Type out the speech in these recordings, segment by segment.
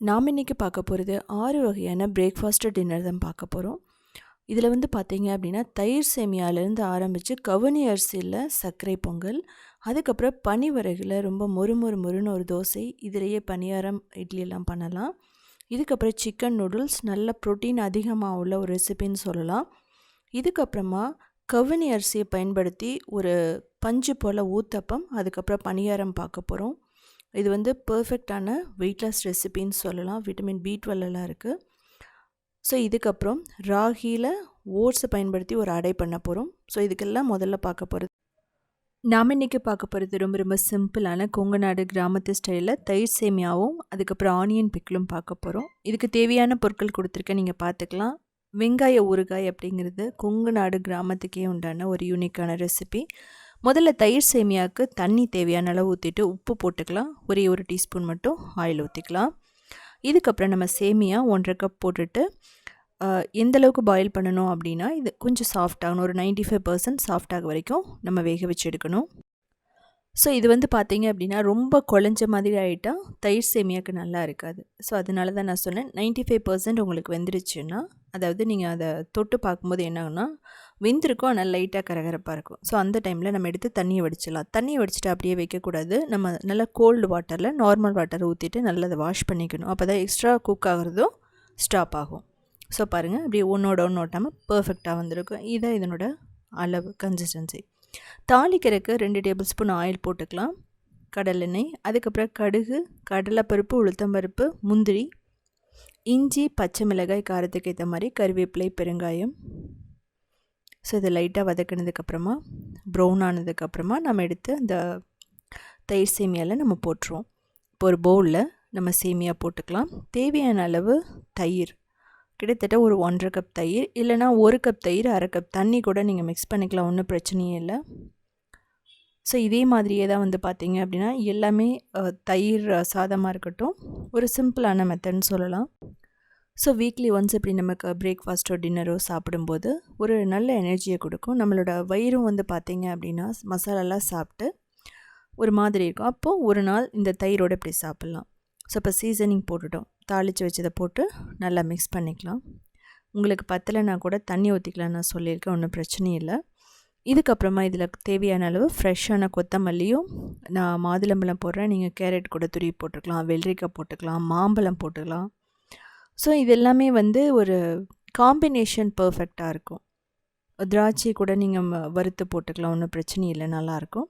நாம் இன்றைக்கி பார்க்க போகிறது ஆறு வகையான பிரேக்ஃபாஸ்ட்டு டின்னர் தான் பார்க்க போகிறோம். இதில் வந்து பார்த்தீங்க அப்படின்னா தயிர் சேமியாலேருந்து ஆரம்பித்து கவுனி அரிசியில் சர்க்கரை பொங்கல் அதுக்கப்புறம் பனிவரகுல ரொம்ப மொறு மொறு மொறுன்னு ஒரு தோசை இதிலேயே பணியாரம் இட்லியெல்லாம் பண்ணலாம். இதுக்கப்புறம் சிக்கன் நூடுல்ஸ் நல்ல ப்ரோட்டீன் அதிகமாக உள்ள ஒரு ரெசிபின்னு சொல்லலாம். இதுக்கப்புறமா கவுனி அரிசியை பயன்படுத்தி ஒரு பஞ்சு போல் ஊத்தப்பம் அதுக்கப்புறம் பணியாரம் பார்க்க போகிறோம். இது வந்து பர்ஃபெக்டான வெயிட்லெஸ் ரெசிபின்னு சொல்லலாம். விட்டமின் பி டுவெல்லாம் இருக்குது ஸோ இதுக்கப்புறம் ராகியில் ஓட்ஸை பயன்படுத்தி ஒரு அடை பண்ண போகிறோம் ஸோ இதுக்கெல்லாம் முதல்ல பார்க்க போகிறது நாம் இன்றைக்கி பார்க்க போகிறது ரொம்ப ரொம்ப சிம்பிளான கொங்கு நாடு கிராமத்து ஸ்டைலில் தயிர் சேமியாவும் அதுக்கப்புறம் ஆனியன் பிக்கிலும் பார்க்க போகிறோம் இதுக்கு தேவையான பொருட்கள் கொடுத்துருக்கேன் நீங்கள் பார்த்துக்கலாம். வெங்காய ஊறுகாய் அப்படிங்கிறது கொங்கு நாடு கிராமத்துக்கே உண்டான ஒரு யூனிக்கான ரெசிபி முதல்ல தயிர் சேமியாவுக்கு தண்ணி தேவையான அளவு ஊற்றிட்டு உப்பு போட்டுக்கலாம். ஒரே ஒரு டீஸ்பூன் மட்டும் ஆயில் ஊற்றிக்கலாம் இதுக்கப்புறம் நம்ம சேமியா ஒன்றரை கப் போட்டுட்டு எந்த அளவுக்கு பாயில் பண்ணணும் அப்படின்னா இது கொஞ்சம் சாஃப்டாகணும் ஒரு நைன்டி ஃபைவ் பர்சன்ட் சாஃப்டாக வரைக்கும் நம்ம வேக வச்சு எடுக்கணும். ஸோ இது வந்து பார்த்தீங்க அப்படின்னா ரொம்ப குழஞ்ச மாதிரி ஆகிட்டால் தயிர் சேமியாவுக்கு நல்லா இருக்காது. ஸோ அதனால தான் நான் சொன்னேன் நைன்ட்டி ஃபைவ் பர்சன்ட் உங்களுக்கு வெந்துருச்சுன்னா அதாவது நீங்கள் அதை தொட்டு பார்க்கும்போது என்ன ஆகுனா வெந்திருக்கும் ஆனால் லைட்டாக கரகரப்பாக இருக்கும். ஸோ அந்த டைமில் நம்ம எடுத்து தண்ணியை வடிச்சிடலாம். தண்ணியை வடிச்சிட்டு அப்படியே வைக்கக்கூடாது. நம்ம நல்லா கோல்டு வாட்டரில் நார்மல் வாட்டர் ஊற்றிட்டு நல்லா அதை வாஷ் பண்ணிக்கணும். அப்போ தான் எக்ஸ்ட்ரா குக் ஆகிறதும் ஸ்டாப் ஆகும். ஸோ பாருங்கள் அப்படியே ஒன்றோட ஒன்று ஓட்டாமல் பர்ஃபெக்டாக வந்திருக்கும். இதான் இதனோட அளவு கன்சிஸ்டன்சி தாளிக்கிறதுக்கு ரெண்டு டேபிள் ஸ்பூன் ஆயில் போட்டுக்கலாம் கடலெண்ணெய் அதுக்கப்புறம் கடுகு கடலைப்பருப்பு உளுத்தம்பருப்பு முந்திரி இஞ்சி பச்சை மிளகாய் காரத்துக்கு ஏற்ற மாதிரி கருவேப்பிலை பெருங்காயம் ஸோ இது லைட்டாக வதக்கினதுக்கப்புறமா ப்ரௌன் ஆனதுக்கப்புறமா நம்ம எடுத்து அந்த தயிர் சேமியாவில் நம்ம போட்டுருவோம். இப்போ ஒரு பவுலில் நம்ம சேமியா போட்டுக்கலாம். தேவையான அளவு தயிர். கிட்டத்தட்ட ஒரு ஒன்றரை கப் தயிர் இல்லைனா ஒரு கப் தயிர் அரை கப் தண்ணி கூட நீங்கள் மிக்ஸ் பண்ணிக்கலாம். ஒன்றும் பிரச்சனையே இல்லை. ஸோ இதே மாதிரியே தான் வந்து பார்த்தீங்க அப்படின்னா எல்லாமே தயிர் சாதமாக இருக்கட்டும். ஒரு சிம்பிளான மெத்தட்னு சொல்லலாம். ஸோ வீக்லி ஒன்ஸ் இப்படி நமக்கு பிரேக்ஃபாஸ்ட்டோ டின்னரோ சாப்பிடும்போது ஒரு நல்ல எனர்ஜியை கொடுக்கும். நம்மளோட வயிறும் வந்து பார்த்திங்க அப்படின்னா மசாலாலாம் சாப்பிட்டு ஒரு மாதிரி இருக்கும். அப்போது ஒரு நாள் இந்த தயிரோடு இப்படி சாப்பிட்லாம். ஸோ இப்போ சீசனிங் போட்டுட்டோம். தாளித்து வச்சதை போட்டு நல்லா மிக்ஸ் பண்ணிக்கலாம். உங்களுக்கு பத்தலைனா கூட தண்ணி ஊற்றிக்கலாம் நான் சொல்லியிருக்கேன். ஒன்றும் பிரச்சனையும் இல்லை. இதுக்கப்புறமா இதில் தேவையான அளவு ஃப்ரெஷ்ஷான கொத்தமல்லியும் நான் மாதுளம்பழம் போடுறேன். நீங்கள் கேரட் கூட துருவி போட்டுக்கலாம் வெள்ளரிக்காய் போட்டுக்கலாம் மாம்பழம் போட்டுக்கலாம். ஸோ இது எல்லாமே வந்து ஒரு காம்பினேஷன் பர்ஃபெக்டாக இருக்கும். திராட்சை கூட நீங்கள் வறுத்து போட்டுக்கலாம். ஒன்றும் பிரச்சனை இல்லை. நல்லாயிருக்கும்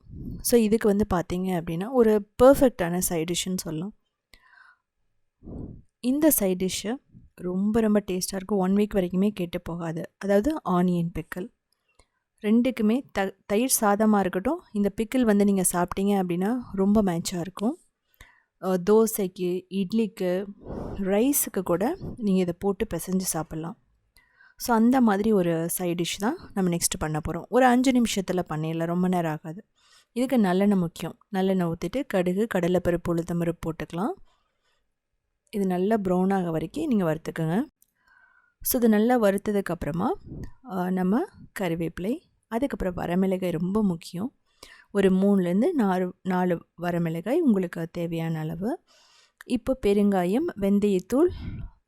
ஸோ இதுக்கு வந்து பார்த்தீங்க அப்படின்னா ஒரு பர்ஃபெக்டான சைட் டிஷ்ஷுன்னு சொல்லலாம். இந்த சைட் டிஷ்ஷு ரொம்ப ரொம்ப டேஸ்ட்டாக இருக்கும். ஒன் வீக் வரைக்குமே கெட்டு போகாது. அதாவது ஆனியன் பிக்கல் ரெண்டுக்குமே த தயிர் சாதமாக இருக்கட்டும். இந்த பிக்கிள் வந்து நீங்கள் சாப்பிட்டீங்க அப்படின்னா ரொம்ப மேட்சாக இருக்கும். தோசைக்கு இட்லிக்கு ரைஸுக்கு கூட நீங்கள் இதை போட்டு பிசைஞ்சு சாப்பிட்லாம். ஸோ அந்த மாதிரி ஒரு சைட் டிஷ் தான் நம்ம நெக்ஸ்ட்டு பண்ண போகிறோம் ஒரு அஞ்சு நிமிஷத்தில் பண்ணிடலாம். ரொம்ப நேரம் ஆகாது. இதுக்கு நல்லெண்ணெய் முக்கியம். நல்லெண்ணெய் ஊற்றிட்டு கடுகு கடலைப்பருப்பு உளுத்தம்பருப்பு போட்டுக்கலாம். இது நல்லா ப்ரௌன் ஆக வரைக்கும் நீங்கள் வறுத்துக்கோங்க. ஸோ இது நல்லா வறுத்ததுக்கப்புறமா நம்ம கறிவேப்பிலை அதுக்கப்புறம் வரமிளகாய் ரொம்ப முக்கியம். ஒரு மூணுலேருந்து நாலு நாலு வரமிளகாய் உங்களுக்கு தேவையான அளவு. இப்போ பெருங்காயம் வெந்தயத்தூள்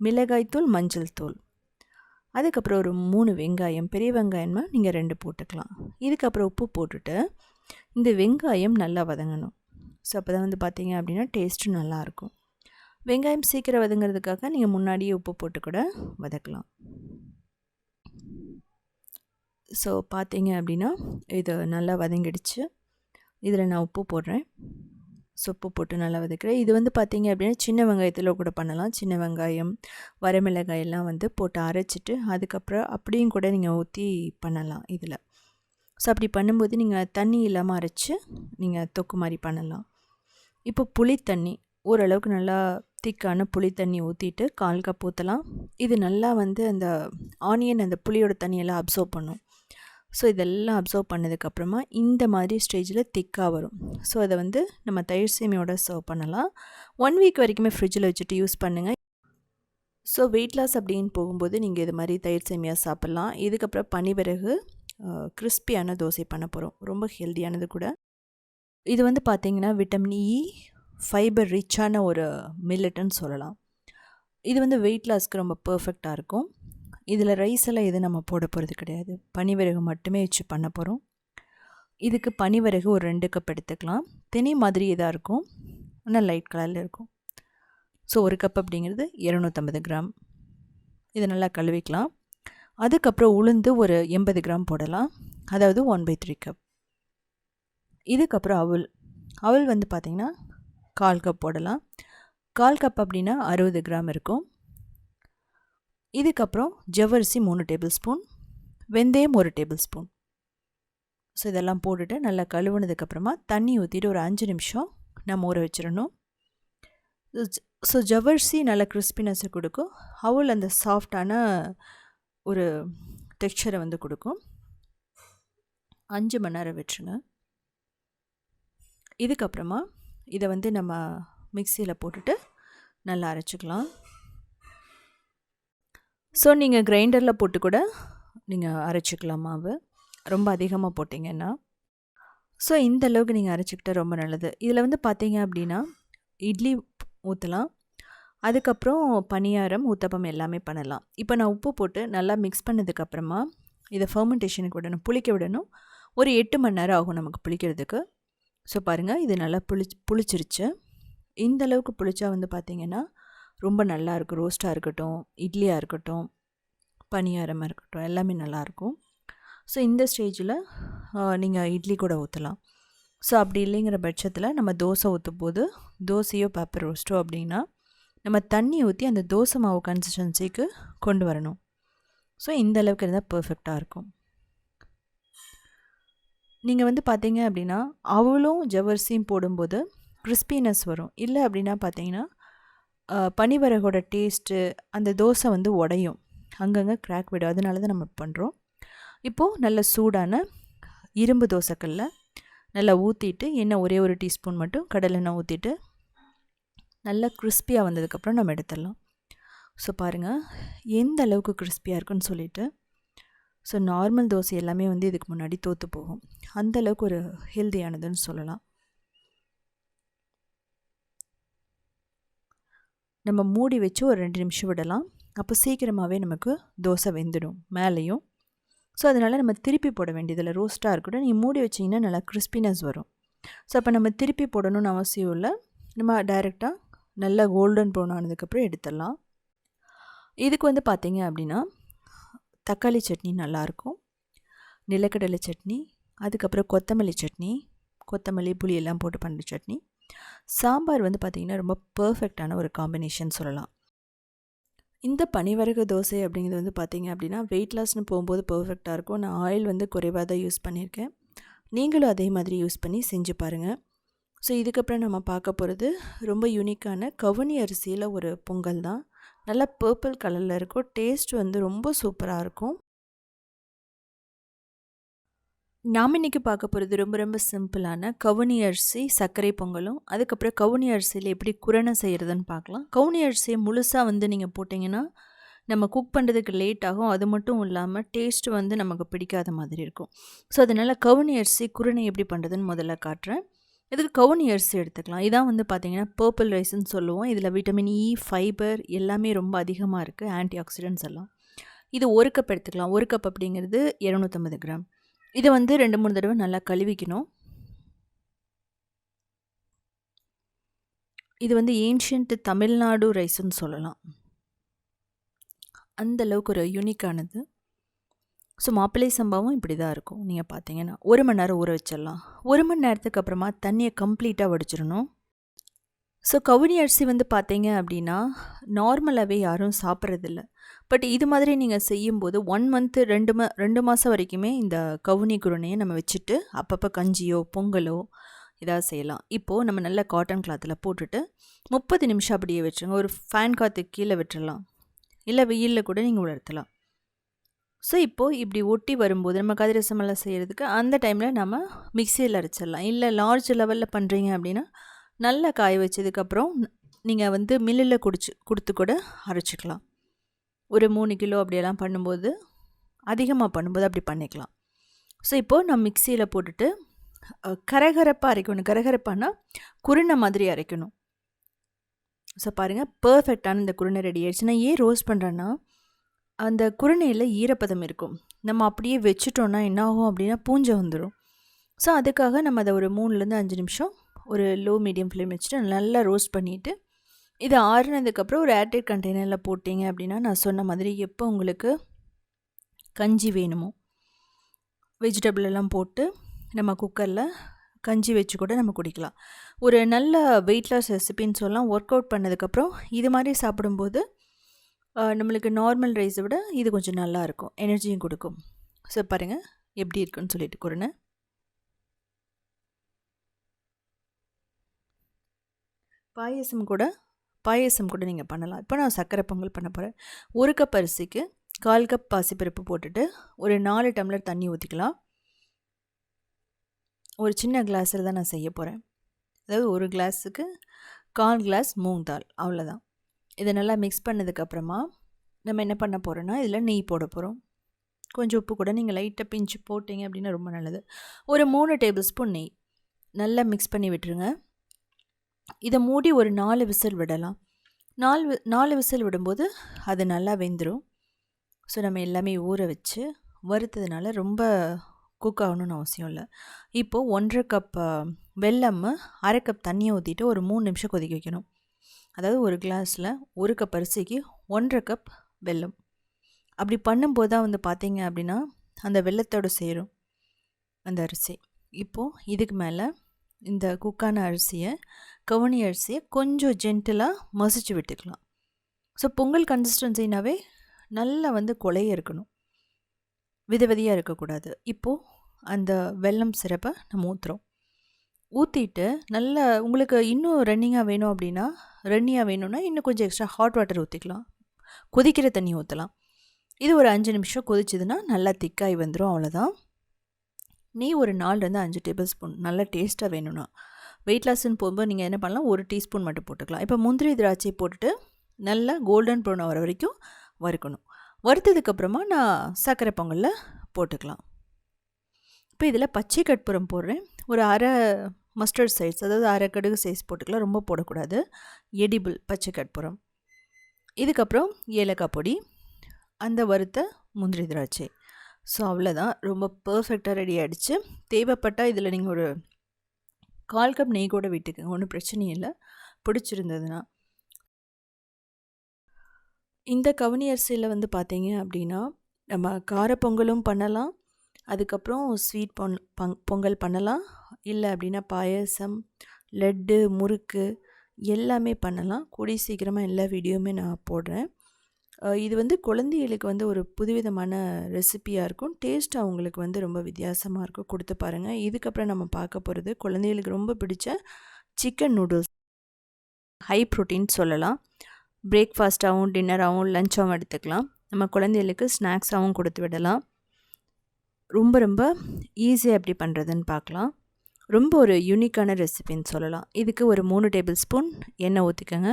மிளகாய்த்தூள் மஞ்சள் தூள். அதுக்கப்புறம் ஒரு மூணு வெங்காயம் பெரிய வெங்காயம்னா நீங்கள் ரெண்டு போட்டுக்கலாம். இதுக்கப்புறம் உப்பு போட்டுட்டு இந்த வெங்காயம் நல்லா வதங்கணும். ஸோ அப்போ தான் வந்து பார்த்தீங்க அப்படின்னா டேஸ்ட்டும் நல்லாயிருக்கும். வெங்காயம் சீக்கிரம் வதங்கிறதுக்காக நீங்கள் முன்னாடியே உப்பு போட்டு கூட வதக்கலாம். ஸோ பார்த்தீங்க அப்படின்னா இது நல்லா வதங்கிடுச்சு. இதில் நான் உப்பு போடுறேன். சொப்பு போட்டு நல்லா வதக்கிறேன். இது வந்து பார்த்திங்க அப்படின்னா சின்ன வெங்காயத்தில் கூட பண்ணலாம். சின்ன வெங்காயம் வரமிளகாய் எல்லாம் வந்து போட்டு அரைச்சிட்டு அதுக்கப்புறம் அப்படியும் கூட நீங்கள் ஊற்றி பண்ணலாம் இதில். ஸோ அப்படி பண்ணும்போது நீங்கள் தண்ணி இல்லாமல் அரைச்சி நீங்கள் தொக்கு மாதிரி பண்ணலாம். இப்போ புளி தண்ணி ஓரளவுக்கு நல்லா திக்கான புளி தண்ணி ஊற்றிட்டு கால் கப் ஊற்றலாம் இது நல்லா வந்து அந்த ஆனியன் அந்த புளியோட தண்ணியெல்லாம் அப்சர்வ் பண்ணும். ஸோ இதெல்லாம் அப்சர்வ் பண்ணதுக்கப்புறமா இந்த மாதிரி ஸ்டேஜில் திக்காக வரும். ஸோ அதை வந்து நம்ம தயிர் சேமியோட சர்வ் பண்ணலாம். ஒன் வீக் வரைக்குமே ஃப்ரிட்ஜில் வச்சுட்டு யூஸ் பண்ணுங்கள் ஸோ வெயிட் லாஸ் அப்படின்னு போகும்போது நீங்கள் இது மாதிரி தயிர் சேமியா சாப்பிட்லாம். இதுக்கப்புறம் பனிவிறகு கிறிஸ்பியான தோசை பண்ண போகிறோம் ரொம்ப ஹெல்த்தியானது கூட. இது வந்து பார்த்திங்கன்னா விட்டமின் இ e ஃபைபர் ரிச்சான ஒரு மில்லட்டுன்னு சொல்லலாம். இது வந்து வெயிட் லாஸ்க்கு ரொம்ப பர்ஃபெக்டாக இருக்கும். இதில் ரைஸ் எல்லாம் எதுவும் நம்ம போட போகிறது கிடையாது. பனிவிறகு மட்டுமே வச்சு பண்ண போகிறோம். இதுக்கு பனிவிறகு ஒரு ரெண்டு கப் எடுத்துக்கலாம். தினி மாதிரி இதாக இருக்கும். ஆனால் லைட் கலரில் இருக்கும். ஸோ ஒரு கப் அப்படிங்கிறது இரநூத்தம்பது கிராம். இதை நல்லா கழுவிக்கலாம். அதுக்கப்புறம் உளுந்து ஒரு எண்பது கிராம் போடலாம். அதாவது ஒன் பை த்ரீ கப். இதுக்கப்புறம் அவல். அவல் வந்து பார்த்திங்கன்னா கால் கப் போடலாம். கால் கப் அப்படின்னா அறுபது கிராம் இருக்கும். இதுக்கப்புறம் ஜவ்வரிசி மூணு டேபிள் ஸ்பூன் வெந்தயம் ஒரு டேபிள் ஸ்பூன். ஸோ இதெல்லாம் போட்டுட்டு நல்லா கழுவுனதுக்கப்புறமா தண்ணி ஊற்றிட்டு ஒரு அஞ்சு நிமிஷம் நம்ம ஊற வச்சிடணும். ஸோ ஜவ்வரிசி நல்ல கிறிஸ்பினஸை கொடுக்கும். அவள் அந்த சாஃப்டான ஒரு டெக்ஸ்சரை வந்து கொடுக்கும். அஞ்சு மணி நேரம் விட்டுருங்க இதுக்கப்புறமா இதை வந்து நம்ம மிக்சியில் போட்டுட்டு நல்லா அரைச்சிக்கலாம். ஸோ நீங்கள் கிரைண்டரில் போட்டு கூட நீங்கள் அரைச்சிக்கலாம் மாவு. ரொம்ப அதிகமாக போட்டிங்கன்னா. ஸோ இந்த அளவுக்கு நீங்கள் அரைச்சிக்கிட்டால் ரொம்ப நல்லது. இதில் வந்து பார்த்தீங்க அப்படின்னா இட்லி ஊற்றலாம் அதுக்கப்புறம் பணியாரம் ஊத்தப்பம் எல்லாமே பண்ணலாம். இப்போ நான் உப்பு போட்டு நல்லா மிக்ஸ் பண்ணதுக்கப்புறமா இதை ஃபர்மெண்டேஷனுக்கு விடணும் புளிக்க விடணும். ஒரு எட்டு மணி நேரம் ஆகும் நமக்கு புளிக்கிறதுக்கு. ஸோ பாருங்கள் இது நல்லா புளி புளிச்சிருச்சு. இந்த அளவுக்கு புளிச்சா வந்து பார்த்திங்கன்னா ரொம்ப நல்லா இருக்கும் ரோஸ்ட்டாக இருக்கட்டும் இட்லியாக இருக்கட்டும் பணியாரமாக இருக்கட்டும் எல்லாமே நல்லாயிருக்கும் ஸோ இந்த ஸ்டேஜில் நீங்கள் இட்லி கூட ஊற்றலாம் ஸோ அப்படி இல்லைங்கிற பட்சத்தில் நம்ம தோசை ஊற்றும் போது தோசையோ பேப்பர் ரோஸ்ட்டோ அப்படின்னா நம்ம தண்ணி ஊற்றி அந்த தோசை மாவு கன்சிஸ்டன்சிக்கு கொண்டு வரணும். ஸோ இந்த அளவுக்கு இருந்தால் பர்ஃபெக்டாக இருக்கும். நீங்கள் வந்து பார்த்தீங்க அப்படின்னா அவளும் ஜவர்சியும் போடும்போது கிறிஸ்பினஸ் வரும். இல்லை அப்படின்னா பார்த்தீங்கன்னா பனிவரகோட டேஸ்ட்டு அந்த தோசை வந்து உடையும். அங்கங்கே கிராக் விடும். அதனால தான் நம்ம பண்ணுறோம் இப்போது நல்ல சூடான இரும்பு தோசைக்கல்ல நல்லா ஊற்றிட்டு எண்ணெய் ஒரே ஒரு டீஸ்பூன் மட்டும் கடலெண்ணெய் ஊற்றிட்டு நல்லா கிறிஸ்பியாக வந்ததுக்கப்புறம் நம்ம எடுத்துடலாம். ஸோ பாருங்கள் எந்த அளவுக்கு கிறிஸ்பியாக இருக்குன்னு சொல்லிவிட்டு ஸோ நார்மல் தோசை எல்லாமே வந்து இதுக்கு முன்னாடி தோற்று போகும். அந்தளவுக்கு ஒரு ஹெல்த்தியானதுன்னு சொல்லலாம். நம்ம மூடி வச்சு ஒரு ரெண்டு நிமிஷம் விடலாம். அப்போ சீக்கிரமாகவே நமக்கு தோசை வெந்துடும் மேலேயும். ஸோ அதனால் நம்ம திருப்பி போட வேண்டியதில்லை. ரோஸ்ட்டாக இருக்கட்டும். நீங்கள் மூடி வச்சிங்கன்னா நல்லா கிறிஸ்பினஸ் வரும். ஸோ அப்போ நம்ம திருப்பி போடணும்னு அவசியம் இல்லை. நம்ம டைரெக்டாக நல்லா கோல்டன் ப்ரௌன் ஆனதுக்கப்புறம் எடுத்துடலாம். இதுக்கு வந்து பார்த்திங்க அப்படின்னா தக்காளி சட்னி நல்லாயிருக்கும். நிலக்கடலை சட்னி அதுக்கப்புறம் கொத்தமல்லி சட்னி கொத்தமல்லி புளி எல்லாம் போட்டு பண்ணுற சட்னி. சாம்பார் வந்து பார்த்திங்கன்னா ரொம்ப பர்ஃபெக்டான ஒரு காம்பினேஷன் சொல்லலாம். இந்த பனிவரகு தோசை அப்படிங்கிறது வந்து பார்த்திங்க அப்படின்னா வெயிட் லாஸ்னு போகும்போது பர்ஃபெக்டாக இருக்கும். நான் ஆயில் வந்து குறைவாக தான் யூஸ் பண்ணியிருக்கேன். நீங்களும் அதே மாதிரி யூஸ் பண்ணி செஞ்சு பாருங்கள் ஸோ இதுக்கப்புறம் நம்ம பார்க்க போகிறது ரொம்ப யூனிக்கான கவுனி அரிசியில் ஒரு பொங்கல் தான். நல்லா பர்பிள் கலரில் இருக்கும். டேஸ்ட் வந்து ரொம்ப சூப்பராக இருக்கும். நாம் இன்றைக்கி பார்க்க போகிறது ரொம்ப ரொம்ப சிம்பிளான கவுனி அரிசி சர்க்கரை பொங்கலும் அதுக்கப்புறம் கவுனி அரிசியில் எப்படி குரணை செய்கிறதுன்னு பார்க்கலாம். கவுனி அரிசியை முழுசாக வந்து நீங்கள் போட்டிங்கன்னா நம்ம குக் பண்ணுறதுக்கு லேட் ஆகும். அது மட்டும் இல்லாமல் டேஸ்ட் வந்து நமக்கு பிடிக்காத மாதிரி இருக்கும். ஸோ அதனால் கவுனி அரிசி குரணை எப்படி பண்ணுறதுன்னு முதல்ல காட்டுறேன். இதுக்கு கவுனி அரிசி எடுத்துக்கலாம். இதான் வந்து பார்த்திங்கன்னா பர்பிள் ரைஸ்ன்னு சொல்லுவோம். இதில் விட்டமின் இ ஃபைபர் எல்லாமே ரொம்ப அதிகமாக இருக்குது ஆன்டி ஆக்சிடென்ட்ஸ் எல்லாம். இது ஒரு கப் எடுத்துக்கலாம். ஒரு கப் அப்படிங்கிறது இரநூத்தம்பது கிராம். இதை வந்து ரெண்டு மூணு தடவை நல்லா கழுவிக்கணும். இது வந்து ஏன்ஷியன்ட் தமிழ்நாடு ரைஸ்ன்னு சொல்லலாம். அந்த அளவுக்கு ஒரு யூனிக்கானது ஸோ மாப்பிள்ளை சம்பாவும் இப்படி தான் இருக்கும். நீங்கள் பார்த்தீங்கன்னா ஒரு மணி நேரம் ஊற வச்சிடலாம். ஒரு மணி நேரத்துக்கு அப்புறமா தண்ணியை கம்ப்ளீட்டாக வடிச்சிடணும். ஸோ கவுனி அரிசி வந்து பார்த்தீங்க அப்படின்னா நார்மலாகவே யாரும் சாப்பிட்றதில்ல. பட் இது மாதிரி நீங்கள் செய்யும்போது ஒன் மந்த்து ரெண்டு ம ரெண்டு மாதம் வரைக்குமே இந்த கவுனி குருணையை நம்ம வச்சுட்டு அப்பப்போ கஞ்சியோ பொங்கலோ இதாக செய்யலாம். இப்போது நம்ம நல்ல காட்டன் கிளாத்தில் போட்டுட்டு முப்பது நிமிஷம் அப்படியே வச்சுருங்க. ஒரு ஃபேன் காற்றுக்கு கீழே விட்டுடலாம் இல்லை வெயிலில் கூட நீங்கள் உலர்த்தலாம். ஸோ இப்போது இப்படி ஒட்டி வரும்போது நம்ம கதிரசமெல்லாம் செய்கிறதுக்கு அந்த டைமில் நம்ம மிக்சியில் அரைச்சிடலாம். இல்லை லார்ஜ் லெவலில் பண்ணுறீங்க அப்படின்னா நல்லா காய வச்சதுக்கப்புறம் நீங்கள் வந்து மில்லில் குடிச்சு கொடுத்து கூட அரைச்சிக்கலாம். ஒரு மூணு கிலோ அப்படியெல்லாம் பண்ணும்போது அதிகமாக பண்ணும்போது அப்படி பண்ணிக்கலாம். ஸோ இப்போது நான் மிக்சியில் போட்டுட்டு கரகரப்பாக அரைக்கணும். கரகரப்பானா குருணை மாதிரி அரைக்கணும். ஸோ பாருங்கள் பர்ஃபெக்டான இந்த குருணை ரெடி ஆயிடுச்சு. நான் ஏன் ரோஸ்ட் பண்ணுறேன்னா அந்த குருணையில் ஈரப்பதம் இருக்கும். நம்ம அப்படியே வச்சுட்டோன்னா என்ன ஆகும் அப்படின்னா பூஞ்சை வந்துடும் ஸோ அதுக்காக நம்ம அதை ஒரு மூணுலேருந்து அஞ்சு நிமிஷம் ஒரு லோ மீடியம் ஃப்ளேம் வச்சுட்டு நல்லா ரோஸ்ட் பண்ணிவிட்டு இது ஆறுனதுக்கப்புறம் ஒரு ஏர்டெட் கண்டெய்னரில் போட்டிங்க அப்படின்னா நான் சொன்ன மாதிரி எப்போ உங்களுக்கு கஞ்சி வேணுமோ? வெஜிடபிள் எல்லாம் போட்டு நம்ம குக்கரில் கஞ்சி வச்சு கூட நம்ம குடிக்கலாம். ஒரு நல்ல வெயிட் லாஸ் ரெசிபின்னு சொல்லலாம். ஒர்க் அவுட் பண்ணதுக்கப்புறம் இது மாதிரி சாப்பிடும்போது நம்மளுக்கு நார்மல் ரைஸை விட இது கொஞ்சம் நல்லாயிருக்கும் எனர்ஜியும் கொடுக்கும். ஸோ பாருங்கள் எப்படி இருக்குன்னு சொல்லிட்டு குருணை பாயசம் கூட பாயசம் கூட நீங்கள் பண்ணலாம். இப்போ நான் சர்க்கரை பொங்கல் பண்ண போகிறேன் ஒரு கப் அரிசிக்கு கால் கப் பாசிப்பருப்பு போட்டுட்டு ஒரு நாலு டம்ளர் தண்ணி ஊற்றிக்கலாம் ஒரு சின்ன கிளாஸில் தான் நான் செய்ய போகிறேன் அதாவது ஒரு கிளாஸுக்கு கால் கிளாஸ் மூங் தால் அவ்வளோதான் இதை நல்லா மிக்ஸ் பண்ணதுக்கப்புறமா நம்ம என்ன பண்ண போகிறோன்னா இதில் நெய் போட போகிறோம் கொஞ்சம் உப்பு கூட நீங்கள் லைட்டாக பிஞ்சு போட்டிங்க அப்படின்னா ரொம்ப நல்லது. ஒரு மூணு டேபிள் ஸ்பூன் நெய். நல்லா மிக்ஸ் பண்ணி விட்டுருங்க. இதை மூடி ஒரு நாலு விசில் விடலாம். நாலு நாலு விசில் விடும்போது அது நல்லா வெந்துடும் ஸோ நம்ம எல்லாமே ஊற வச்சு வறுத்ததுனால ரொம்ப குக் ஆகணும்னு அவசியம் இல்லை. இப்போது ஒன்றரை கப் வெல்லம் அரை கப் தண்ணியை ஊற்றிட்டு ஒரு மூணு நிமிஷம் கொதிக்க வைக்கணும். அதாவது ஒரு கிளாஸில் ஒரு கப் அரிசிக்கு ஒன்றரை கப் வெல்லம். அப்படி பண்ணும்போது தான் வந்து பார்த்தீங்க அப்படின்னா அந்த வெள்ளத்தோடு சேரும் அந்த அரிசி. இப்போது இதுக்கு மேலே இந்த குக்கான அரிசியை கவுனி அரிசியை கொஞ்சம் ஜென்டிலாக மசிச்சு விட்டுக்கலாம். ஸோ பொங்கல் கன்சிஸ்டன்சினாவே நல்லா வந்து கொலைய இருக்கணும். வித விதையாக இருக்கக்கூடாது. இப்போது அந்த வெல்லம் சிறப்பை நம்ம ஊற்றுறோம் ஊற்றிட்டு நல்லா உங்களுக்கு இன்னும் ரன்னிங்காக வேணும் அப்படின்னா ரன்னியாக வேணும்னா இன்னும் கொஞ்சம் எக்ஸ்ட்ரா ஹாட் வாட்டர் ஊற்றிக்கலாம் கொதிக்கிற தண்ணி ஊற்றலாம் இது ஒரு அஞ்சு நிமிஷம் கொதிச்சதுன்னா நல்லா திக்காகி வந்துடும் அவ்வளோதான் நெய் ஒரு நாலுலேருந்து அஞ்சு டேபிள் ஸ்பூன் நல்லா டேஸ்ட்டாக வேணும்னா. வெயிட் லாஸ்ன்னு போகும்போது நீங்கள் என்ன பண்ணலாம்? ஒரு டீஸ்பூன் மட்டும் போட்டுக்கலாம். இப்போ முந்திரி திராட்சை போட்டுட்டு நல்லா கோல்டன் ப்ரௌன் வர வரைக்கும் வறுக்கணும். வறுத்ததுக்கப்புறமா நான் சர்க்கரை பொங்கலில் போட்டுக்கலாம். இப்போ இதில் பச்சை கற்பூரம் போடுறேன். ஒரு அரை மஸ்டர்ட் சைஸ் அதாவது அரை கடுகு சைஸ் போட்டுக்கலாம். ரொம்ப போடக்கூடாது. எடிபிள் பச்சை கற்பூரம். இதுக்கப்புறம் ஏலக்காய் பொடி அந்த வறுத்த முந்திரி திராட்சை. ஸோ அவ்வளோதான் ரொம்ப பர்ஃபெக்டாக ரெடி ஆகிடுச்சு தேவைப்பட்டால் இதில் நீங்கள் ஒரு கால் கப் நெய் கூட விட்டுக்கோங்க ஒன்றும் பிரச்சனையும் இல்லை. பிடிச்சிருந்ததுன்னா. இந்த கவுனி அரிசியில் வந்து பார்த்தீங்க அப்படின்னா நம்ம காரப்பொங்கலும் பண்ணலாம். அதுக்கப்புறம் ஸ்வீட் பொங் பங் பொங்கல் பண்ணலாம். இல்லை அப்படின்னா பாயசம் லட்டு முறுக்கு எல்லாமே பண்ணலாம். கூடிய சீக்கிரமாக எல்லா வீடியோவுமே நான் போடுறேன். இது வந்து குழந்தைகளுக்கு வந்து ஒரு புதுவிதமான ரெசிப்பியாக இருக்கும். டேஸ்ட் அவங்களுக்கு வந்து ரொம்ப வித்தியாசமாக இருக்கும். கொடுத்து பாருங்கள் இதுக்கப்புறம் நம்ம பார்க்க போகிறது குழந்தைகளுக்கு ரொம்ப பிடிச்ச சிக்கன் நூடுல்ஸ். ஹை ப்ரோட்டீன் சொல்லலாம். பிரேக்ஃபாஸ்ட்டாகவும் டின்னராகவும் லஞ்சாகவும் எடுத்துக்கலாம். நம்ம குழந்தைகளுக்கு ஸ்நாக்ஸாகவும் கொடுத்து விடலாம். ரொம்ப ரொம்ப ஈஸியாக எப்படி பண்ணுறதுன்னு பார்க்கலாம். ரொம்ப ஒரு யூனிக்கான ரெசிபின்னு சொல்லலாம். இதுக்கு ஒரு மூணு டேபிள் ஸ்பூன் எண்ணெய் ஊற்றிக்கோங்க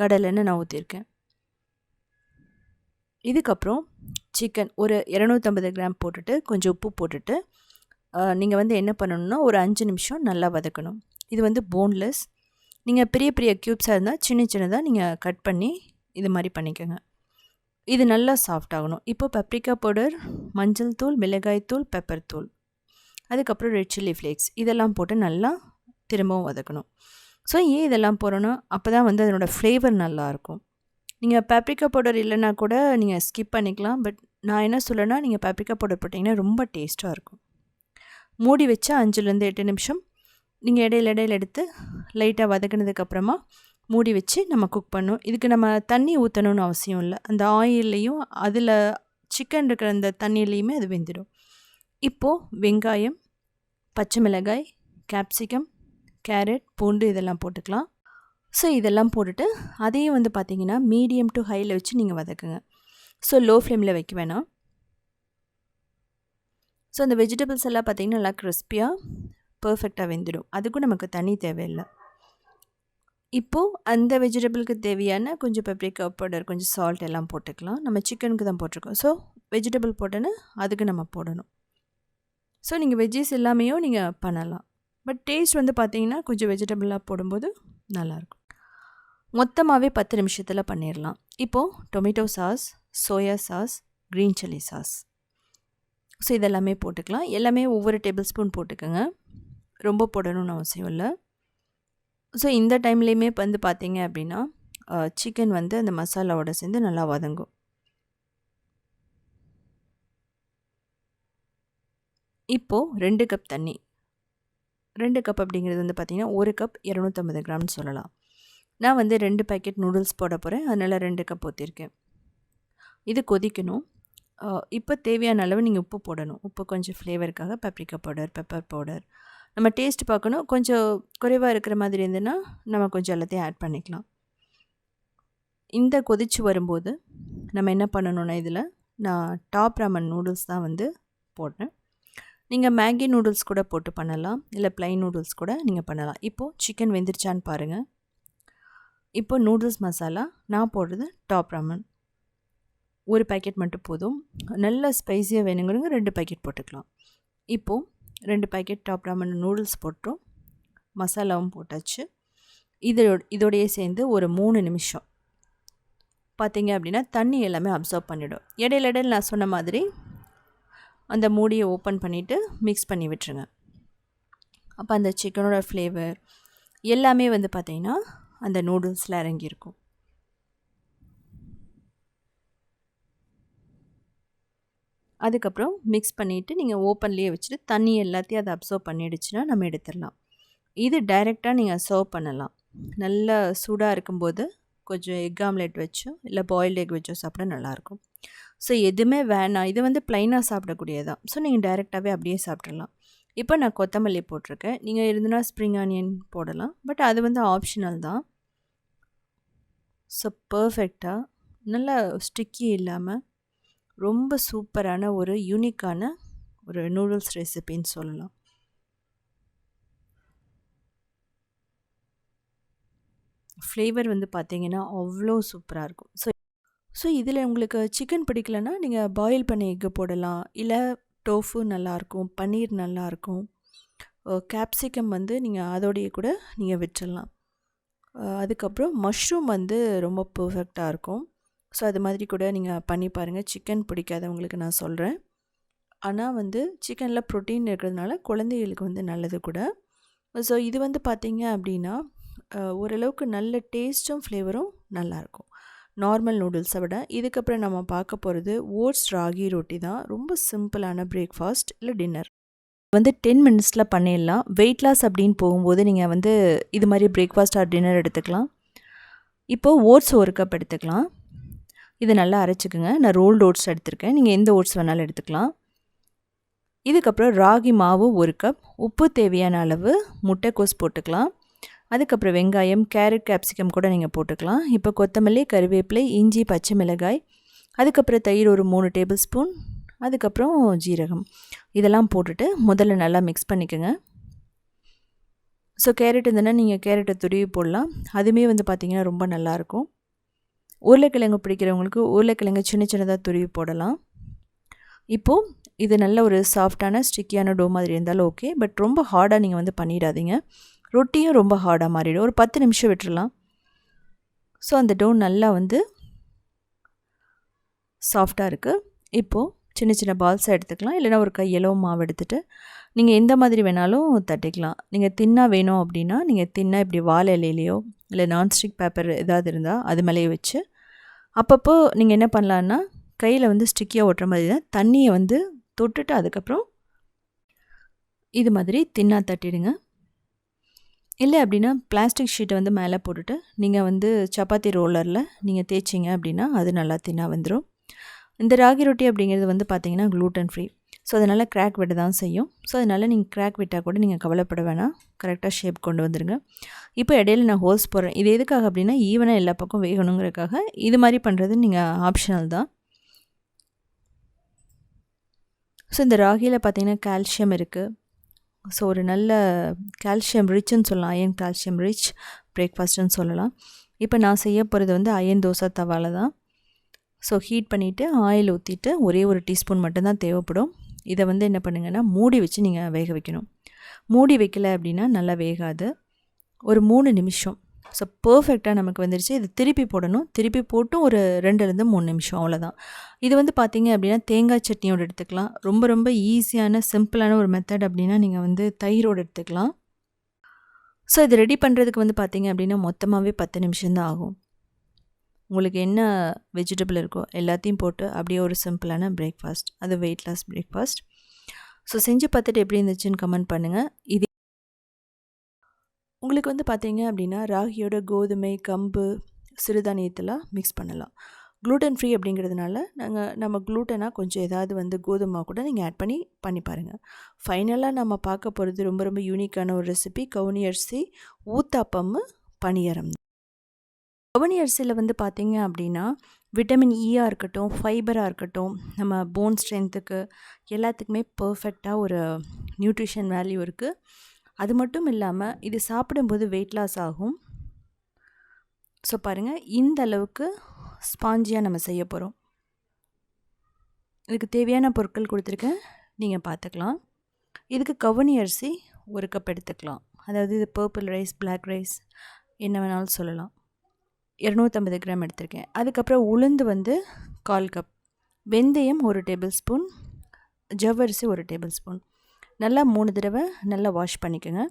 கடலை எண்ணெய் நான் ஊற்றிருக்கேன் இதுக்கப்புறம் சிக்கன் ஒரு இரநூத்தம்பது கிராம் போட்டுட்டு கொஞ்சம் உப்பு போட்டுட்டு நீங்கள் வந்து என்ன பண்ணணுன்னா ஒரு அஞ்சு நிமிஷம் நல்லா வதக்கணும். இது வந்து போன்லெஸ் நீங்கள் பெரிய பெரிய க்யூப்ஸாக இருந்தால் சின்ன சின்னதாக நீங்கள் கட் பண்ணி இது மாதிரி பண்ணிக்கோங்க. இது நல்லா சாஃப்ட் ஆகணும். இப்போ பப்ரிக்கா பவுடர் மஞ்சள் தூள் மிளகாய் தூள் பெப்பர் தூள். அதுக்கப்புறம் ரெட் சில்லி ஃப்ளேக்ஸ் இதெல்லாம் போட்டு நல்லா திரும்பவும் வதக்கணும். ஸோ ஏன் இதெல்லாம் போகிறோன்னா அப்போ தான் வந்து அதனோடய ஃப்ளேவர் நல்லாயிருக்கும் நீங்கள் பேப்ரிக்கா பவுடர் இல்லைனா கூட நீங்கள் ஸ்கிப் பண்ணிக்கலாம். பட் நான் என்ன சொல்லனா நீங்கள் பேப்ரிக்கா பவுடர் போட்டிங்கன்னா ரொம்ப டேஸ்ட்டாக இருக்கும். மூடி வச்சு அஞ்சுலேருந்து எட்டு நிமிஷம். நீங்கள் இடையில இடையில எடுத்து லைட்டாக வதக்கினதுக்கப்புறமா மூடி வச்சு நம்ம குக் பண்ணணும் இதுக்கு நம்ம தண்ணி ஊற்றணும்னு அவசியம் இல்லை. அந்த ஆயில்லையும் அதில் சிக்கன் இருக்கிற அந்த தண்ணியிலையுமே அது வெந்துடும். இப்போது வெங்காயம் பச்சை மிளகாய் கேப்சிகம் கேரட் பூண்டு இதெல்லாம் போட்டுக்கலாம். ஸோ இதெல்லாம் போட்டுட்டு அதையும் வந்து பார்த்திங்கன்னா மீடியம் டு ஹையில் வச்சு நீங்கள் வதக்குங்க. ஸோ லோ ஃப்ளேமில் வைக்க வேணாம். ஸோ அந்த வெஜிடபிள்ஸ் எல்லாம் பார்த்திங்கன்னா நல்லா கிறிஸ்பியாக பர்ஃபெக்டாக வெந்துடும். அதுக்கும் நமக்கு தண்ணி தேவையில்லை. இப்போது அந்த வெஜிடபிளுக்கு தேவையான கொஞ்சம் பெப்ரிக்கா பவுடர் கொஞ்சம் சால்ட் எல்லாம் போட்டுக்கலாம். நம்ம சிக்கனுக்கு தான் போட்டிருக்கோம். ஸோ வெஜிடபிள் போட்டோன்னு அதுக்கு நம்ம போடணும். ஸோ நீங்கள் வெஜ்ஜஸ் எல்லாமே நீங்கள் பண்ணலாம். பட் டேஸ்ட் வந்து பார்த்திங்கன்னா கொஞ்சம் வெஜிடபிளாக போடும்போது நல்லாயிருக்கும் மொத்தமாகவே பத்து நிமிஷத்தில் பண்ணிடலாம் இப்போது tomato sauce soya sauce green chilli sauce so இதெல்லாமே போட்டுக்கலாம். எல்லாமே ஒவ்வொரு டேபிள் ஸ்பூன் போட்டுக்கோங்க. ரொம்ப போடணும்னு அவசியம் இல்லை. ஸோ இந்த டைம்லேயுமே வந்து பார்த்தீங்க அப்படின்னா சிக்கன் வந்து அந்த மசாலாவோட சேர்ந்து நல்லா வதங்கும். இப்போது ரெண்டு கப் தண்ணி. ரெண்டு கப் அப்படிங்கிறது வந்து பார்த்திங்கன்னா ஒரு கப் இரநூத்தம்பது கிராம்னு சொல்லலாம். நான் வந்து ரெண்டு பேக்கெட் நூடுல்ஸ் போட போகிறேன் அதனால் ரெண்டு கப் ஊற்றிருக்கேன் இது கொதிக்கணும். இப்போ தேவையான அளவு நீங்கள் உப்பு போடணும். உப்பு கொஞ்சம் ஃப்ளேவருக்காக பப்ரிக்கா பவுடர் பெப்பர் பவுடர் நம்ம டேஸ்ட் பார்க்கணும். கொஞ்சம் குறைவாக இருக்கிற மாதிரி இருந்ததுன்னா நம்ம கொஞ்சம் எல்லாத்தையும் ஆட் பண்ணிக்கலாம். இந்த கொதிச்சு வரும்போது நம்ம என்ன பண்ணணும்னா இதில் நான் டாப் ராமன் நூடுல்ஸ் தான் வந்து போடுறேன். நீங்கள் மேகி நூடுல்ஸ் கூட போட்டு பண்ணலாம். இல்லை ப்ளைன் நூடுல்ஸ் கூட நீங்கள் பண்ணலாம். இப்போது சிக்கன் வெந்துருச்சான்னு பாருங்கள் இப்போ நூடுல்ஸ் மசாலா நான் போடுறது டாப் ராமன் ஒரு பேக்கெட் மட்டும் போதும். நல்ல ஸ்பைஸியாக வேணுங்கிறவங்க ரெண்டு பேக்கெட் போட்டுக்கலாம். இப்போது ரெண்டு பேக்கெட் டாப் ராமன் நூடுல்ஸ் போட்டோம். மசாலாவும் போட்டாச்சு. இதோட இதோடையே சேர்ந்து ஒரு மூணு நிமிஷம். பார்த்தீங்க அப்படின்னா தண்ணி எல்லாமே அப்சர்வ் பண்ணிவிடும் இடையில இடையில நான் சொன்ன மாதிரி அந்த மூடியை ஓப்பன் பண்ணிவிட்டு மிக்ஸ் பண்ணி விட்டுருங்க. அப்போ அந்த சிக்கனோட ஃப்ளேவர் எல்லாமே வந்து பார்த்திங்கன்னா அந்த நூடுல்ஸில் இறங்கியிருக்கும். அதுக்கப்புறம் மிக்ஸ் பண்ணிவிட்டு நீங்கள் ஓப்பன்லேயே வச்சுட்டு தண்ணி எல்லாத்தையும் அதை அப்சர்வ் பண்ணிடுச்சுன்னா நம்ம எடுத்துடலாம். இது டைரெக்டாக நீங்கள் சர்வ் பண்ணலாம். நல்லா சூடாக இருக்கும்போது கொஞ்சம் எக் ஆம்லெட் வச்சோ இல்லை பாயில்டு எக் வச்சோ சாப்பிட நல்லாயிருக்கும். ஸோ எதுவுமே வேணாம். இது வந்து ப்ளைனாக சாப்பிடக்கூடியதான் ஸோ நீங்கள் டைரெக்டாகவே அப்படியே சாப்பிட்றலாம் இப்போ நான் கொத்தமல்லி போட்டிருக்கேன். நீங்கள் இருந்துன்னா ஸ்ப்ரிங் ஆனியன் போடலாம். பட் அது வந்து ஆப்ஷனல் தான். ஸோ பர்ஃபெக்டாக நல்லா ஸ்டிக்கி இல்லாமல் ரொம்ப சூப்பரான ஒரு யூனிக்கான ஒரு நூடுல்ஸ் ரெசிபின்னு சொல்லலாம். ஃப்ளேவர் வந்து பார்த்தீங்கன்னா அவ்வளோ சூப்பராக இருக்கும். ஸோ ஸோ இதில் உங்களுக்கு சிக்கன் பிடிக்கலன்னா நீங்கள் பாயில் பண்ணி எக்கு போடலாம். இல்லை டோஃபு நல்லாயிருக்கும் பன்னீர் நல்லாயிருக்கும் கேப்சிகம் வந்து நீங்கள் அதோடைய கூட நீங்கள் வச்சிடலாம் அதுக்கப்புறம் மஷ்ரூம் வந்து ரொம்ப பர்ஃபெக்டாக இருக்கும். ஸோ அது மாதிரி கூட நீங்கள் பண்ணி பாருங்கள் சிக்கன் பிடிக்காதவங்களுக்கு நான் சொல்கிறேன் ஆனால் வந்து சிக்கனில் ப்ரோட்டீன் இருக்கிறதுனால குழந்தைகளுக்கு வந்து நல்லது கூட. ஸோ இது வந்து பார்த்திங்க அப்படின்னா ஓரளவுக்கு நல்ல டேஸ்ட்டும் ஃப்ளேவரும் நல்லாயிருக்கும் நார்மல் நூடுல்ஸை விட. இதுக்கப்புறம் நம்ம பார்க்க போகிறது ஓட்ஸ் ராகி ரொட்டி தான். ரொம்ப சிம்பிளான பிரேக்ஃபாஸ்ட் இல்லை டின்னர் வந்து டென் மினிட்ஸில் பண்ணிடலாம். வெயிட் லாஸ் அப்படின்னு போகும்போது நீங்கள் வந்து இது மாதிரி பிரேக்ஃபாஸ்ட் ஆர் டின்னர் எடுத்துக்கலாம். இப்போது ஓட்ஸ் ஒரு கப் எடுத்துக்கலாம். இதை நல்லா அரைச்சிக்கோங்க. நான் ரோல்டு ஓட்ஸ் எடுத்திருக்கேன். நீங்கள் எந்த ஓட்ஸ் வேணாலும் எடுத்துக்கலாம். இதுக்கப்புறம் ராகி மாவு ஒரு கப் உப்பு தேவையான அளவு முட்டைக்கோஸ் போட்டுக்கலாம். அதுக்கப்புறம் வெங்காயம் கேரட் கேப்சிகம் கூட நீங்கள் போட்டுக்கலாம். இப்போ கொத்தமல்லி கருவேப்பிலை இஞ்சி பச்சை மிளகாய். அதுக்கப்புறம் தயிர் ஒரு மூணு டேபிள் ஸ்பூன் அதுக்கப்புறம் ஜீரகம். இதெல்லாம் போட்டுட்டு முதல்ல நல்லா மிக்ஸ் பண்ணிக்கோங்க. ஸோ கேரட் இருந்ததுன்னா நீங்கள் கேரட்டை துருவி போடலாம். அதுவுமே வந்து பார்த்திங்கன்னா ரொம்ப நல்லாயிருக்கும். உருளைக்கிழங்கு பிடிக்கிறவங்களுக்கு உருளைக்கிழங்கு சின்ன சின்னதாக துருவி போடலாம். இப்போது இது நல்ல ஒரு சாஃப்டான ஸ்டிக்கியான டோ மாதிரி இருந்தாலும் ஓகே பட் ரொம்ப ஹார்டாக நீங்கள் வந்து பண்ணிடாதீங்க. ரொட்டியும் ரொம்ப ஹார்டாக மாறிடும். ஒரு பத்து நிமிஷம் விட்டுறலாம். ஸோ அந்த டோ நல்லா வந்து சாஃப்டாக இருக்குது இப்போது சின்ன சின்ன பால்ஸாக எடுத்துக்கலாம். இல்லைனா ஒரு கையளோ மாவு எடுத்துகிட்டு நீங்கள் எந்த மாதிரி வேணாலும் தட்டிக்கலாம். நீங்கள் தின்னாக வேணும் அப்படின்னா நீங்கள் தின்னாக இப்படி வாழை இலையிலையோ இல்லை நான்ஸ்டிக் பேப்பர் ஏதாவது இருந்தால் அது மேலேயே வச்சு அப்பப்போ நீங்கள் என்ன பண்ணலான்னா கையில் வந்து ஸ்டிக்கியாக ஓட்டுற மாதிரி தான் தண்ணியை வந்து தொட்டுட்டு அதுக்கப்புறம் இது மாதிரி தின்னாக தட்டிடுங்க. இல்லை அப்படின்னா பிளாஸ்டிக் ஷீட்டை வந்து மேலே போட்டுட்டு நீங்கள் வந்து சப்பாத்தி ரோலரில் நீங்கள் தேய்ச்சிங்க அப்படின்னா அது நல்லா தின்னாக வந்துடும் இந்த ராகி ரொட்டி அப்படிங்கிறது வந்து பார்த்திங்கன்னா க்ளூட்டன் ஃப்ரீ ஸோ அதனால் கிராக் விட தான் செய்யும். ஸோ அதனால் நீங்கள் கிராக் விட்டால் கூட நீங்கள் கவலைப்பட வேணாம். கரெக்டாக ஷேப் கொண்டு வந்துடுங்க இப்போ இடையில நான் ஹோல்ஸ் போடுறேன். இது எதுக்காக அப்படின்னா ஈவனாக எல்லா பக்கம் வேகணுங்கிறதுக்காக இது மாதிரி பண்ணுறது நீங்கள் ஆப்ஷனல் தான். ஸோ இந்த ராகியில் பார்த்திங்கன்னா கால்சியம் இருக்குது ஸோ ஒரு நல்ல கால்சியம் ரிச்சுன்னு சொல்லலாம். அயன் கால்சியம் ரிச் பிரேக்ஃபாஸ்ட்டுன்னு சொல்லலாம். இப்போ நான் செய்ய போகிறது வந்து அயன் தோசை தவாலை தான். ஸோ ஹீட் பண்ணிவிட்டு ஆயில் ஊற்றிட்டு ஒரே ஒரு டீஸ்பூன் மட்டும்தான் தேவைப்படும். இதை வந்து என்ன பண்ணுங்கன்னா மூடி வச்சு நீங்கள் வேக வைக்கணும். மூடி வைக்கல அப்படின்னா நல்லா வேகாது. ஒரு மூணு நிமிஷம். ஸோ பர்ஃபெக்டாக நமக்கு வந்துருச்சு. இது திருப்பி போடணும். திருப்பி போட்டும் ஒரு ரெண்டுலேருந்து மூணு நிமிஷம். அவ்வளோதான் இது வந்து பார்த்தீங்க அப்படின்னா தேங்காய் சட்னியோடு எடுத்துக்கலாம். ரொம்ப ரொம்ப ஈஸியான சிம்பிளான ஒரு மெத்தட் அப்படின்னா நீங்கள் வந்து தயிரோடு எடுத்துக்கலாம். ஸோ இது ரெடி பண்ணுறதுக்கு வந்து பார்த்தீங்க அப்படின்னா மொத்தமாகவே பத்து நிமிஷம்தான் ஆகும். உங்களுக்கு என்ன வெஜிடபிள் இருக்கோ எல்லாத்தையும் போட்டு அப்படியே ஒரு சிம்பிளான பிரேக்ஃபாஸ்ட் அது வெயிட் லாஸ் பிரேக்ஃபாஸ்ட் ஸோ செஞ்சு பார்த்துட்டு எப்படி இருந்துச்சுன்னு கமெண்ட் பண்ணுங்கள் இது உங்களுக்கு வந்து பார்த்தீங்க அப்படின்னா ராகியோட கோதுமை கம்பு சிறுதானியத்தெல்லாம் மிக்ஸ் பண்ணலாம். க்ளூட்டன் ஃப்ரீ அப்படிங்கிறதுனால நாங்கள் நம்ம க்ளூட்டனாக கொஞ்சம் ஏதாவது வந்து கோதுமை கூட நீங்கள் ஆட் பண்ணி பண்ணி பாருங்கள் ஃபைனலாக நம்ம பார்க்க போகிறது ரொம்ப ரொம்ப யூனிக்கான ஒரு ரெசிபி கவுனி அரிசி ஊத்தாப்பம் பணியரம் கவுனி அரிசியில் வந்து பார்த்தீங்க அப்படின்னா விட்டமின் ஈயாக e இருக்கட்டும் ஃபைபராக இருக்கட்டும் நம்ம போன் ஸ்ட்ரென்த்துக்கு எல்லாத்துக்குமே பர்ஃபெக்டாக ஒரு நியூட்ரிஷன் வேல்யூ இருக்குது அது மட்டும் இல்லாமல் இது சாப்பிடும்போது வெயிட் லாஸ் ஆகும். ஸோ பாருங்கள் இந்த அளவுக்கு ஸ்பாஞ்சியாக நம்ம செய்ய போகிறோம் இதுக்கு தேவையான பொருட்கள் கொடுத்துருக்கேன். நீங்கள் பார்த்துக்கலாம் இதுக்கு கவனி அரிசி ஒரு கப் எடுத்துக்கலாம். அதாவது இது பர்பிள் ரைஸ் பிளாக் ரைஸ் என்ன வேணாலும் சொல்லலாம். இரநூத்தம்பது கிராம் எடுத்திருக்கேன். அதுக்கப்புறம் உளுந்து வந்து கால் கப். வெந்தயம் ஒரு டேபிள் ஸ்பூன். ஜவ்வரிசி ஒரு டேபிள் ஸ்பூன். நல்லா மூணு தடவை நல்லா வாஷ் பண்ணிக்கோங்க.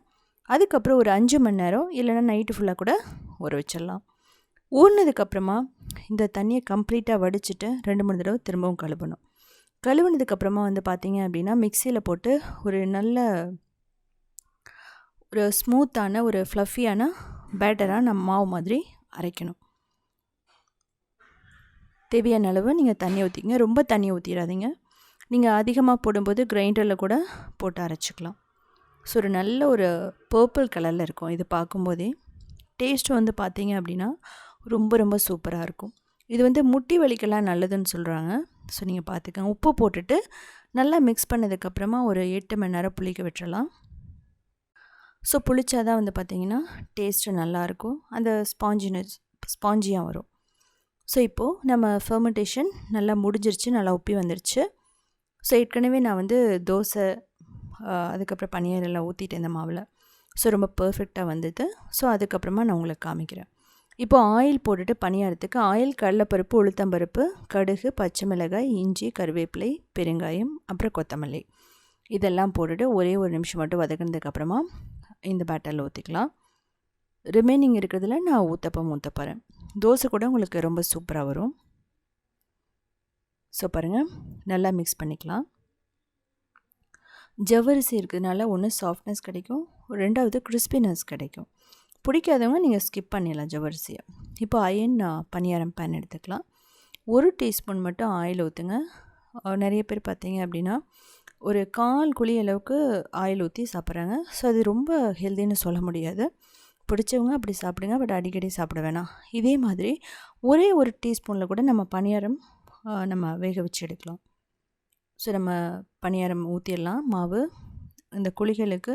அதுக்கப்புறம் ஒரு அஞ்சு மணி நேரம் இல்லைன்னா நைட்டு ஃபுல்லாக கூட ஊற வச்சிடலாம். ஊறினதுக்கப்புறமா இந்த தண்ணியை கம்ப்ளீட்டாக வடிச்சிட்டு ரெண்டு மூணு தடவை திரும்பவும் கழுவணும். கழுவுனதுக்கப்புறமா வந்து பார்த்திங்க அப்படின்னா மிக்சியில் போட்டு ஒரு நல்ல ஒரு ஸ்மூத்தான ஒரு ஃப்ளஃபியான பேட்டராக நம்ம மாவு மாதிரி அரைக்கணும். தேவையான அளவு நீங்கள் தண்ணி ஊற்றிங்க ரொம்ப தண்ணி ஊற்றிடாதீங்க நீங்கள் அதிகமாக போடும்போது கிரைண்டரில் கூட போட்டு அரைச்சிக்கலாம். ஸோ ஒரு நல்ல ஒரு பர்பிள் கலரில் இருக்கும். இது பார்க்கும்போதே டேஸ்ட்டு வந்து பார்த்தீங்க அப்படின்னா ரொம்ப ரொம்ப சூப்பராக இருக்கும். இது வந்து முட்டி வலிக்கெல்லாம் நல்லதுன்னு சொல்கிறாங்க ஸோ நீங்கள் பார்த்துக்கங்க. உப்பு போட்டுட்டு நல்லா மிக்ஸ் பண்ணதுக்கப்புறமா ஒரு எட்டு மணி நேரம் புளிக்க விட்டுறலாம். ஸோ புளிச்சா தான் வந்து பார்த்திங்கன்னா டேஸ்ட்டு நல்லாயிருக்கும் அந்த ஸ்பாஞ்சினஸ் ஸ்பாஞ்சியாக வரும். ஸோ இப்போது நம்ம ஃபர்மெண்டேஷன் நல்லா முடிஞ்சிருச்சு நல்லா உப்பி வந்துருச்சு. ஸோ ஏற்கனவே நான் வந்து தோசை அதுக்கப்புறம் பனியர் எல்லாம் ஊற்றிட்டேன் இந்த மாவில். ஸோ ரொம்ப பர்ஃபெக்டாக வந்தது. ஸோ அதுக்கப்புறமா நான் உங்களுக்கு காமிக்கிறேன். இப்போது ஆயில் போட்டுட்டு பணியாரத்துக்கு ஆயில் கடலைப்பருப்பு உளுத்தம்பருப்பு கடுகு பச்சை மிளகாய் இஞ்சி கருவேப்பிலை பெருங்காயம் அப்புறம் கொத்தமல்லி. இதெல்லாம் போட்டுட்டு ஒரே ஒரு நிமிஷம் மட்டும் வதக்கினதுக்கப்புறமா இந்த பேட்டரில் ஊற்றிக்கலாம் ரிமைனிங் இருக்கிறதுல நான் ஊற்றப்பம் ஊற்றப்போகிறேன் தோசை கூட உங்களுக்கு ரொம்ப சூப்பராக வரும். ஸோ பாருங்கள் நல்லா மிக்ஸ் பண்ணிக்கலாம். ஜவ்வரிசி இருக்கிறதுனால ஒன்று சாஃப்ட்னஸ் கிடைக்கும். ரெண்டாவது கிறிஸ்பினஸ் கிடைக்கும். பிடிக்காதவங்க நீங்கள் ஸ்கிப் பண்ணிடலாம் ஜவ்வரிசியை. இப்போ அயன் பனியாரம் பேன் எடுத்துக்கலாம். ஒரு டீஸ்பூன் மட்டும் ஆயில் ஊற்றுங்க நிறைய பேர் பார்த்தீங்க அப்படின்னா ஒரு கால் குழி அளவுக்கு ஆயில் ஊற்றி சாப்பிட்றாங்க. ஸோ அது ரொம்ப ஹெல்த்தின்னு சொல்ல முடியாது. பிடிச்சவங்க அப்படி சாப்பிடுங்க. பட் அடிக்கடி சாப்பிட வேணாம். இதே மாதிரி ஒரே ஒரு டீஸ்பூனில் கூட நம்ம பணியாரம் நம்ம வேக வச்சு எடுக்கலாம். ஸோ நம்ம பணியாரம் ஊற்றிடலாம் மாவு இந்த குழிகளுக்கு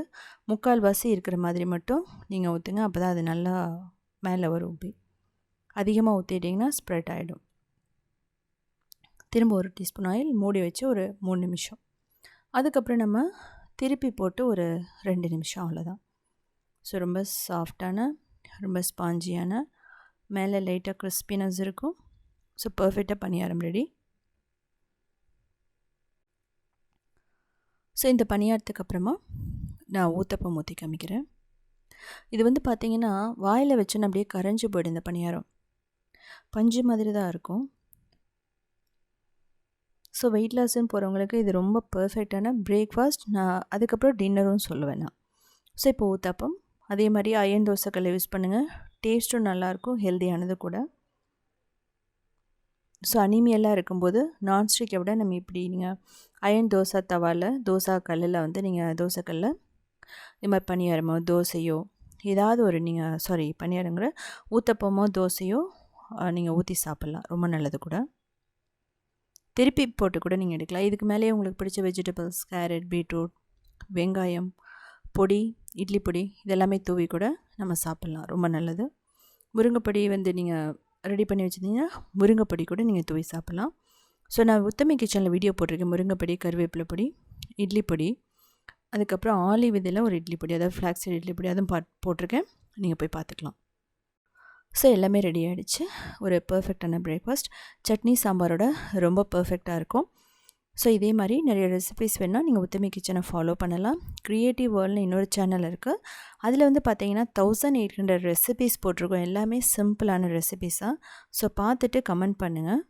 முக்கால் வாசி இருக்கிற மாதிரி மட்டும் நீங்கள் ஊற்றுங்க அப்போ தான் அது நல்லா மேலே வரும் ஊப்பி அதிகமாக ஊற்றிட்டிங்கன்னா ஸ்ப்ரெட் ஆகிடும் திரும்ப ஒரு டீஸ்பூன் ஆயில் மூடி வச்சு ஒரு மூணு நிமிஷம். அதுக்கப்புறம் நம்ம திருப்பி போட்டு ஒரு ரெண்டு நிமிஷம் அவ்வளோதான். ஸோ ரொம்ப சாஃப்டான ரொம்ப ஸ்பாஞ்சியான மேலே லைட்டாக க்ரிஸ்பினஸ் இருக்கும். ஸோ பர்ஃபெக்டாக பணியாரம் ரெடி ஸோ இந்த பணியாரத்துக்கு அப்புறமா நான் ஊத்தப்பம் ஊற்றி காமிக்கிறேன். இது வந்து பார்த்திங்கன்னா வாயில் வச்சுன்னு அப்படியே கரைஞ்சி போயிடும் இந்த பணியாரம். பஞ்சு மாதிரி தான் இருக்கும். ஸோ வெயிட் லாஸ்ன்னு போகிறவங்களுக்கு இது ரொம்ப பர்ஃபெக்டான பிரேக்ஃபாஸ்ட் நான் அதுக்கப்புறம் டின்னரும் சொல்லுவேன் நான். ஸோ இப்போ ஊத்தப்பம். அதே மாதிரி அயன் தோசைக்கல்லை யூஸ் பண்ணுங்கள் டேஸ்ட்டும் நல்லாயிருக்கும் ஹெல்த்தியானது கூட. ஸோ அனிமியெல்லாம் இருக்கும்போது நான்ஸ்டிக்கை விட நம்ம இப்படி நீங்கள் அயன் தோசை தவாவில் தோசை கல்லில் வந்து நீங்கள் தோசைக்கல்லில் இது மாதிரி பணியாரமோ தோசையோ ஏதாவது ஒரு நீங்கள் சாரி பணியாரங்கிற ஊத்தப்பமோ தோசையோ நீங்கள் ஊற்றி சாப்பிட்லாம். ரொம்ப நல்லது கூட. திருப்பி போட்டு கூட நீங்கள் எடுக்கலாம். இதுக்கு மேலேயே உங்களுக்கு பிடிச்ச வெஜிடபிள்ஸ் கேரட் பீட்ரூட் வெங்காயம் பொடி இட்லி பொடி இதெல்லாமே தூவி கூட நம்ம சாப்பிட்லாம். ரொம்ப நல்லது. முருங்கைப்பொடி வந்து நீங்கள் ரெடி பண்ணி வச்சுருந்தீங்கன்னா முருங்கைப்பொடி கூட நீங்கள் தூவி சாப்பிட்லாம். ஸோ நான் உத்தமி கிச்சனில் வீடியோ போட்டிருக்கேன். முருங்கைப்பொடி கருவேப்பிலை பொடி இட்லி பொடி அதுக்கப்புறம் ஆலிவ் விதையில் ஒரு இட்லி பொடி அதாவது ஃப்ளாக்ஸைட் இட்லி பொடி அதுவும் பா போட்டிருக்கேன். நீங்கள் போய் பார்த்துக்கலாம். ஸோ எல்லாமே ரெடி ஆகிடுச்சு ஒரு பர்ஃபெக்டான பிரேக்ஃபாஸ்ட் சட்னி சாம்பாரோட ரொம்ப பர்ஃபெக்டாக இருக்கும். ஸோ இதே மாதிரி நிறைய ரெசிபிஸ் வேணால் நீங்கள் உத்தமி கிச்சனை ஃபாலோ பண்ணலாம். க்ரியேட்டிவ் வேர்ல்ட்னு இன்னொரு சேனல் இருக்குது அதில் வந்து பார்த்தீங்கன்னா தௌசண்ட் எயிட் ஹண்ட்ரட் ரெசிபிஸ் போட்டிருக்கோம். எல்லாமே சிம்பிளான ரெசிபிஸாக ஸோ பார்த்துட்டு கமெண்ட் பண்ணுங்கள்